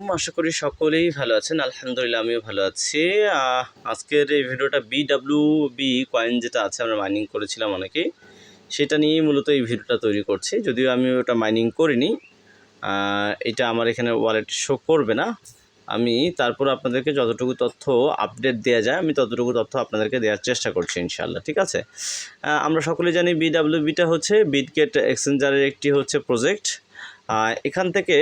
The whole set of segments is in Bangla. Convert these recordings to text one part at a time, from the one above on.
আশা করি সকলেই ভালো আছেন। আলহামদুলিল্লাহ, আমিও ভালো আছি। আজকের এই ভিডিওটা বিডাব্লিউ বি কয়েন যেটা আছে, আমরা মাইনিং করেছিলাম অনেকেই। সেটা নিয়েই মূলত এই ভিডিওটা তৈরি করছি। যদিও আমি ওটা মাইনিং করিনি এটা আমার এখানে ওয়ালেট শো করবে না। আমি তারপর আপনাদেরকে যতটুকু তথ্য আপডেট দেওয়া যায়, আমি ততটুকু তথ্য আপনাদেরকে দেওয়ার চেষ্টা করছি ইনশাল্লাহ ঠিক আছে? আমরা সকলে জানি বিডাব্লিউ বিটা হচ্ছে বিটগেট এক্সচেঞ্জারের একটি হচ্ছে প্রজেক্ট এখান থেকে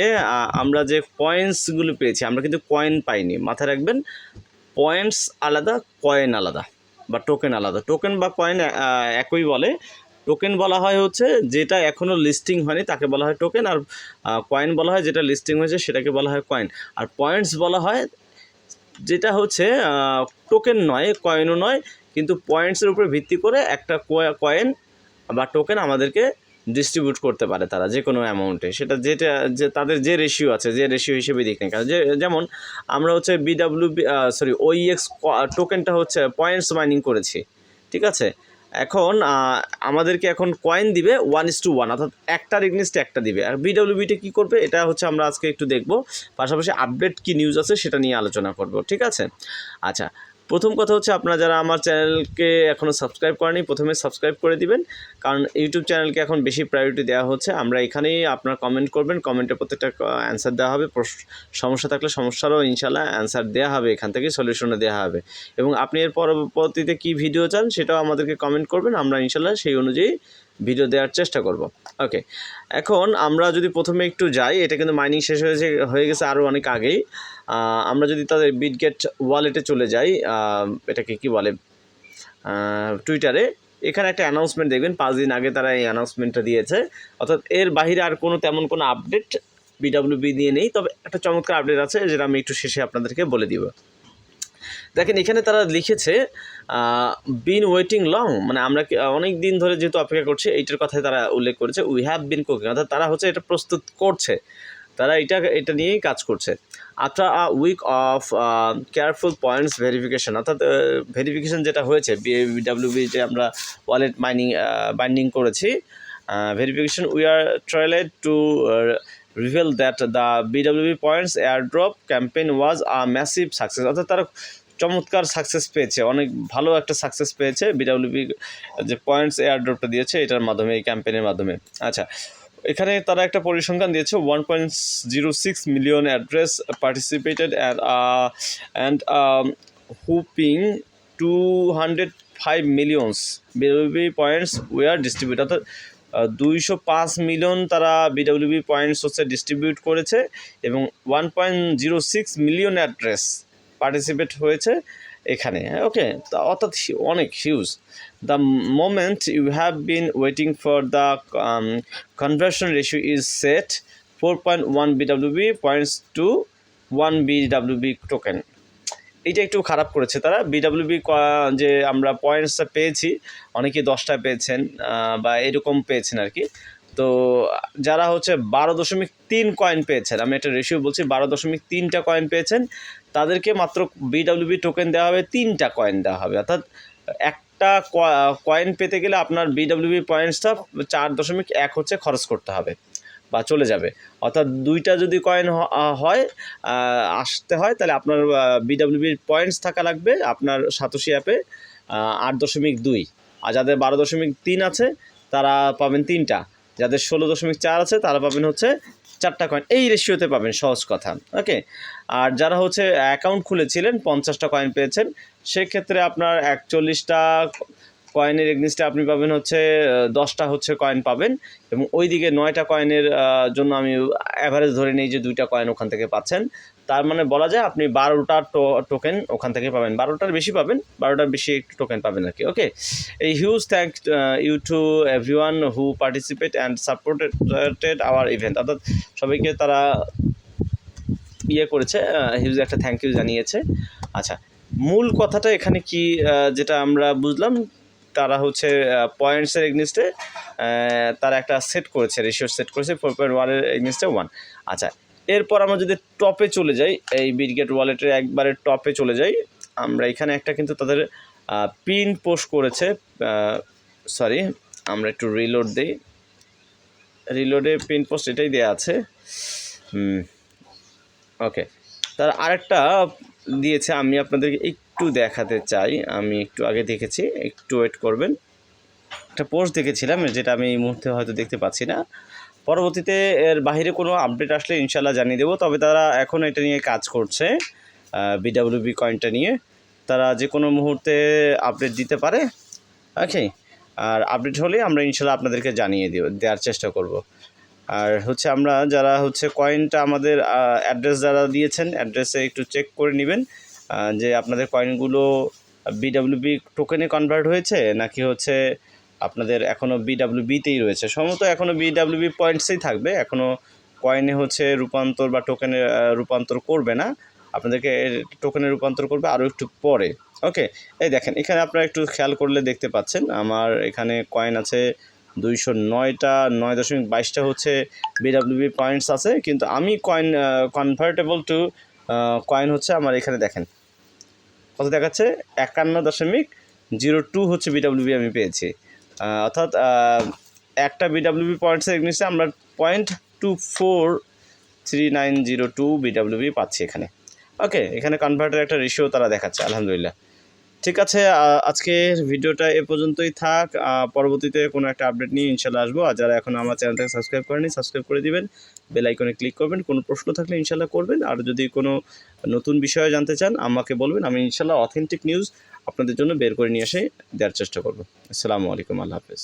আমরা যে পয়েন্টসগুলো পেয়েছি, আমরা কিন্তু কয়েন পাইনি। মাথায় রাখবেন পয়েন্টস আলাদা কয়েন আলাদা, বা টোকেন আলাদা। টোকেন বা কয়েন একই বলে। টোকেন বলা হয় হচ্ছে, যেটা এখনও লিস্টিং হয়নি, তাকে বলা হয় টোকেন আর কয়েন বলা হয়, যেটা লিস্টিং হয়েছে, সেটাকে বলা হয় কয়েন আর পয়েন্টস বলা হয়, যেটা হচ্ছে টোকেন নয় কয়েনও নয়, কিন্তু পয়েন্টসের উপরে ভিত্তি করে একটা কয়েন বা টোকেন আমাদেরকে ডিস্ট্রিবিউট করতে পারে তারা যে কোনো অ্যামাউন্টে সেটা যেটা, যে তাদের যে রেশিও আছে, যে রেশিও হিসেবে দিক না যে, যেমন আমরা হচ্ছে বিডাব্লিউ সরি ওইএক্স টোকেনটা হচ্ছে পয়েন্টস মাইনিং করেছি, ঠিক আছে? এখন আমাদেরকে এখন কয়েন দিবে ওয়ান ইস টু ওয়ান অর্থাৎ একটার এগনিস্টে একটা দিবে। আর বিডাব্লিউবিটা কী করবে? এটা হচ্ছে আমরা আজকে একটু দেখব। পাশাপাশি আপডেট কি নিউজ আছে সেটা নিয়ে আলোচনা করব, ঠিক আছে? আচ্ছা প্রথম কথা হচ্ছে আপনারা যারা আমার চ্যানেলকে এখনও সাবস্ক্রাইব করেনি প্রথমে সাবস্ক্রাইব করে দিবেন। কারণ ইউটিউব চ্যানেলকে এখন বেশি প্রায়োরিটি দেওয়া হচ্ছে। আমরা এখানেই আপনার কমেন্ট করবেন কমেন্টে প্রত্যেকটা অ্যান্সার দেওয়া হবে। সমস্যা থাকলে সমস্যারও ইনশাল্লাহ অ্যান্সার দেওয়া হবে। এখান থেকে সলিউশনে দেওয়া হবে। এবং আপনি এর পরবর্তীতে কী ভিডিও চান সেটাও আমাদেরকে কমেন্ট করবেন। আমরা ইনশাল্লাহ সেই অনুযায়ী ভিডিও দেওয়ার চেষ্টা করব। ওকে এখন আমরা যদি প্রথমে একটু যাই, এটা কিন্তু মাইনিং শেষ হয়েছে, হয়ে গেছে আরও অনেক আগেই। আমরা যদি তাদের বিটগেট ওয়ালেটে চলে যাই এটাকে কি বলে? টুইটারে এখানে একটা অ্যানাউন্সমেন্ট দেখবেন, পাঁচ দিন আগে তারা এই অ্যানাউন্সমেন্টটা দিয়েছে। অর্থাৎ এর বাইরে আর কোনো তেমন কোনো আপডেট বিডাব্লিউবি দিয়ে নেই, তবে একটা চমৎকার আপডেট আছে, যেটা আমি একটু শেষে আপনাদেরকে বলে দিব। দেখেন, এখানে তারা লিখেছে বিন ওয়েটিং লং মানে আমরা অনেক দিন ধরে যেহেতু অপেক্ষা করছি, এইটার কথাই তারা উল্লেখ করেছে উই হ্যাভ বিন কুকিং অর্থাৎ তারা হচ্ছে এটা প্রস্তুত করছে। তারা এটা এটা নিয়েই কাজ করছে। After a week of careful points verification, অর্থাৎ ভেরিফিকেশন যেটা হয়েছে বিডাব্লিউবি যে আমরা ওয়ালেট মাইনিং বাইন্ডিং করেছি verification, we are thrilled to reveal that the BWB points airdrop campaign was a massive success. অর্থাৎ তারা চমৎকার সাকসেস পেয়েছে, অনেক ভালো একটা সাকসেস পেয়েছে বিডাব্লিউবি যে পয়েন্টস এয়ারড্রপটা দিয়েছে, এটার মাধ্যমে, এই ক্যাম্পেইনের মাধ্যমে। আচ্ছা এখানে তারা একটা পরিসংখ্যান দিয়েছে one point zero six million address participated and whopping two hundred five millions BWB points were distribute অর্থাৎ দুইশো পাঁচ মিলিয়ন তারা বিডাব্লিউবি পয়েন্টস হচ্ছে ডিস্ট্রিবিউট করেছে, এবং one point zero six million address participate হয়েছে এখানে। ওকে অর্থাৎ অনেক huge the moment you have been waiting for the um, conversion ratio is set 4.1 BWB points to 1 BWB token এইটা একটু খারাপ করেছে তারা। বিডাব্লিউবি যে আমরা পয়েন্টসটা পেয়েছি অনেকে দশটা পেয়েছেন বা এরকম পেয়েছেন আর কি। তো যারা হচ্ছে বারো দশমিক তিন কয়েন পেয়েছেন আমি একটা রেশিও বলছি বারো দশমিক তিনটা কয়েন পেয়েছেন তাদেরকে মাত্র বিডাব্লিউবি টোকেন দেওয়া হবে, তিনটা কয়েন দেওয়া হবে। অর্থাৎ একটা কয়েন পেতে গেলে আপনার বিডাব্লিউবি পয়েন্টসটা চার দশমিক এক হচ্ছে খরচ করতে হবে বা চলে যাবে। অর্থাৎ দুইটা যদি কয়েন হয় আসতে হয়, তাহলে আপনার বিডাব্লিউবির পয়েন্টস থাকা লাগবে আপনার সাতোশি অ্যাপে আট দশমিক দুই। আর যাদের বারো দশমিক তিন আছে, তারা পাবেন তিনটা। যাদের ষোলো দশমিক চার আছে, তারা পাবেন হচ্ছে চারটা কয়েন এই রেশিওতে পাবেন, সহজ কথা ওকে আর যারা হচ্ছে অ্যাকাউন্ট খুলেছিলেন, পঞ্চাশটা কয়েন পেয়েছেন, সেক্ষেত্রে আপনার একচল্লিশটা কয়েনের এগনিস্টে আপনি পাবেন হচ্ছে দশটা হচ্ছে কয়েন পাবেন এবং ওইদিকে নয়টা কয়েনের জন্য আমি অ্যাভারেজ ধরে নিই যে দুইটা কয়েন ওখান থেকে পাচ্ছেন। তার মানে বলা যায় আপনি বারোটা টোকেন ওখান থেকে পাবেন। বারোটার বেশি পাবেন, বারোটার বেশি একটু টোকেন পাবেন আর কি ওকে এই huge thank you to every one who participate and supported our event অর্থাৎ সবাইকে তারা ইয়ে করেছে হিউজ একটা থ্যাংক ইউ জানিয়েছে। আচ্ছা মূল কথাটা এখানে কি যেটা আমরা বুঝলাম তারা হচ্ছে পয়েন্টসের এগনিস্টে তারা একটা সেট করেছে রেশিও সেট করেছে ফোর পয়েন্ট ওয়ানের এগনিস্টে ওয়ান আচ্ছা এরপর আমরা যদি টপে চলে যাই, এই বিডগেট ওয়ালেটের একবারে টপে চলে যাই, আমরা এখানে একটা কিন্তু তাদের পিন পোস্ট করেছে সরি আমরা একটু রিলোড দিই। রিলোডে পিন পোস্ট এটাই দেওয়া আছে। ওকে তার আরেকটা দিয়েছে, আমি আপনাদেরকে একটু দেখাতে চাই। আমি একটু আগে দেখেছি, একটু ওয়েট করবেন। একটা পোস্ট দেখেছিলাম, যেটা আমি এই মুহূর্তে হয়তো দেখতে পাচ্ছি না। পরবর্তীতে এর বাইরে কোনো আপডেট আসলে ইনশাল্লাহ জানিয়ে দেবো, তবে তারা এখন এটা নিয়ে কাজ করছে বিডাব্লিউবি কয়েনটা নিয়ে। তারা যে কোনো মুহূর্তে আপডেট দিতে পারে ওকে আর আপডেট হলে আমরা ইনশাল্লাহ আপনাদেরকে জানিয়ে দিব, দেওয়ার চেষ্টা করব। আর হচ্ছে আমরা যারা হচ্ছে কয়েনটা আমাদের অ্যাড্রেস যারা দিয়েছেন অ্যাড্রেসে একটু চেক করে নেবেন। যে আপনাদের কয়েনগুলো বিডাব্লিউবি টোকেনে কনভার্ট হয়েছে, নাকি হচ্ছে আপনাদের এখনও বিডাব্লিউবিতেই রয়েছে? সম্ভবত এখনও বিডাব্লিউবি পয়েন্টসেই থাকবে এখনও কয়েনে হচ্ছে রূপান্তর বা টোকেনে রূপান্তর করবে না। আপনাদেরকে টোকেনে রূপান্তর করবে আরও একটু পরে। ওকে, এই দেখেন, এখানে আপনারা একটু খেয়াল করলে দেখতে পাচ্ছেন, আমার এখানে কয়েন আছে দুইশো নয়টা, নয় দশমিক বাইশটা হচ্ছে বিডাব্লিউবি পয়েন্টস আছে, কিন্তু আমি কয়েন কনভার্টেবল টু কয়েন হচ্ছে আমার এখানে দেখেন। কত দেখাচ্ছে? একান্ন দশমিক জিরো টু হচ্ছে বিডাব্লিউবি আমি পেয়েছি। অর্থাৎ একটা বিডাব্লিউবি পয়েন্টসের এগনিসে আমরা point two four three nine zero two BWB পাচ্ছি এখানে। ওকে এখানে কনভার্টার একটা রেশিও তারা দেখাচ্ছে, আলহামদুলিল্লাহ। ঠিক আছে আজকের ভিডিওটা এ পর্যন্তই থাক। পরবর্তীতে কোনো একটা আপডেট নিয়ে ইনশাল্লাহ আসব। আর যারা এখন আমার চ্যানেলটাকে সাবস্ক্রাইব করেনি সাবস্ক্রাইব করে দিবেন। বেল আইকনে ক্লিক করবেন। কোনো প্রশ্ন থাকলে ইনশাল্লাহ করবেন। আর যদি কোনো নতুন বিষয়ে জানতে চান, আমাকে বলবেন। আমি ইনশাল্লাহ অথেন্টিক নিউজ আপনাদের জন্য বের করে নিয়ে এসে দেওয়ার চেষ্টা করব। আসসালামু আলাইকুম। আল্লাহ হাফেজ।